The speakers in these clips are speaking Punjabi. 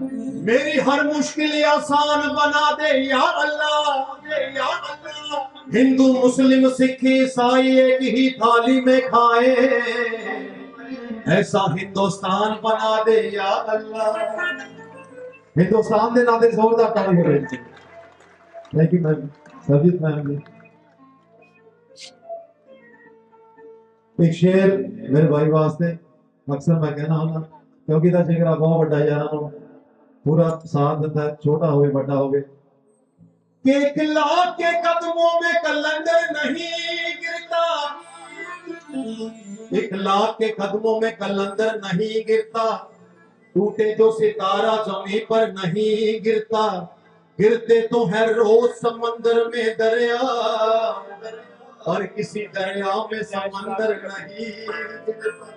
میری ہر مشکل آسان بنا دے یا اللہ ہندو مسلم سکھ عیسائی ایک ہی تھالی میں کھائے ایسا ہندوستان بنا دے یا اللہ ہندوستان دے نادر زور دا کام ہو رہے ہیں thank you ma'am Sujit ma'am ji ایک شیر میرے بھائی واسطے اکثر میں کہنا ہوں کیونکہ تھا شیر بہت بڑا یار ہوں پورا ساتھ دیتا ہے چھوٹا ہوئے بڑا ہوئے کہ کلا کے قدموں میں کلندر نہیں گرتا ایک کے قدموں میں کلندر نہیں گرتا ٹوٹے جو ستارہ زمین پر نہیں گرتا گرتے تو ہے روز سمندر میں دریا اور کسی دریا میں سمندر نہیں گرتا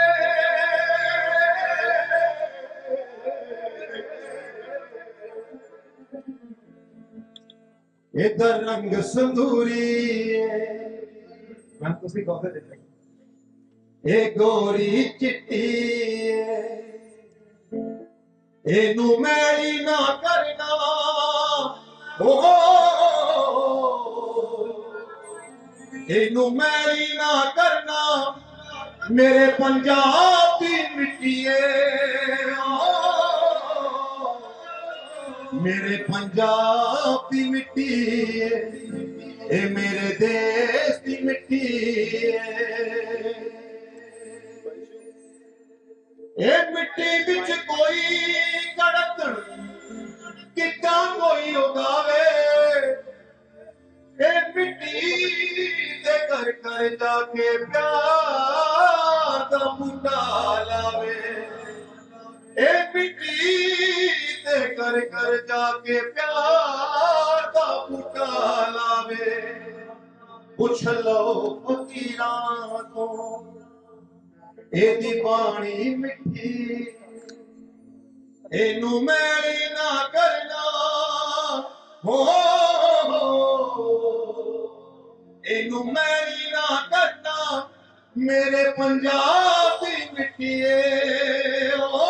ادھر رنگ سندوری اے ہاں، اے گوری چٹی نو میری نہ کرنا میری نہ کرنا میرے پنجاب مٹی ਮੇਰੇ ਪੰਜਾਬ ਦੀ ਮਿੱਟੀ ਏ ਇਹ ਮੇਰੇ ਦੇਸ਼ ਦੀ ਮਿੱਟੀ ਏ ਇਹ ਮਿੱਟੀ ਵਿੱਚ ਕੋਈ ਕੜਕਣ ਕਿੱਦਾਂ ਕੋਈ ਉਗਾਵੇ ਇਹ ਮਿੱਟੀ ਤੇ ਕਰ ਕਰ ਜਾ ਕੇ ਪਿਆਰ ਦਾ ਬੂਟਾ ਲਾਵੇ ਇਹ ਮਿੱਟੀ ਕਰ ਕਰ ਜਾ ਕੇ ਪਿਆਰ ਦਾ ਬੂਟਾ ਲਾਵੇ ਪੁੱਛ ਲਓ ਫਕੀਰਾਂ ਤੋਂ ਇਹਦੀ ਬਾਣੀ ਮਿੱਠੀ ਇਹਨੂੰ ਮੈਲੀ ਨਾ ਕਰਨਾ ਹੋ ਹੋ ਇਹਨੂੰ ਮੈਲੀ ਨਾ ਕਰਨਾ ਮੇਰੇ ਪੰਜਾਬ ਦੀ ਮਿੱਟੀ ਓ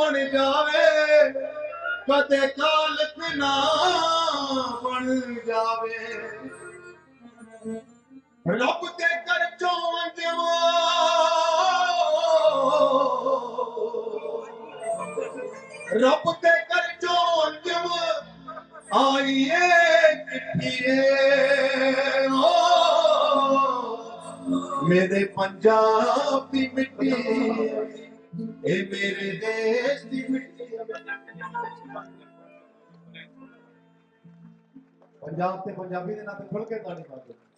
ਬਣ ਜਾਵੇ ਕਦੇ ਕਾਲਕ ਨਾ ਬਣ ਜਾਵੇ ਰੱਬ ਤੇ ਕਰ ਚੋਂ ਰੱਬ ਤੇ ਕਰ ਚੋਂਜ ਆਈਏ ਕਿੱਥੇ ਹੋ ਮੇਰੇ ਪੰਜਾਬ ਦੀ ਮਿੱਟੀ ਇਹ ਮੇਰੇ ਦੇਸ਼ ਦੀ ਮਿੱਟੀ ਪੰਜਾਬ ਤੇ ਪੰਜਾਬੀ ਦੇ ਨਾਤੇ ਖੁੱਲ ਕੇ ਤਾੜੀ ਮਾਰੋ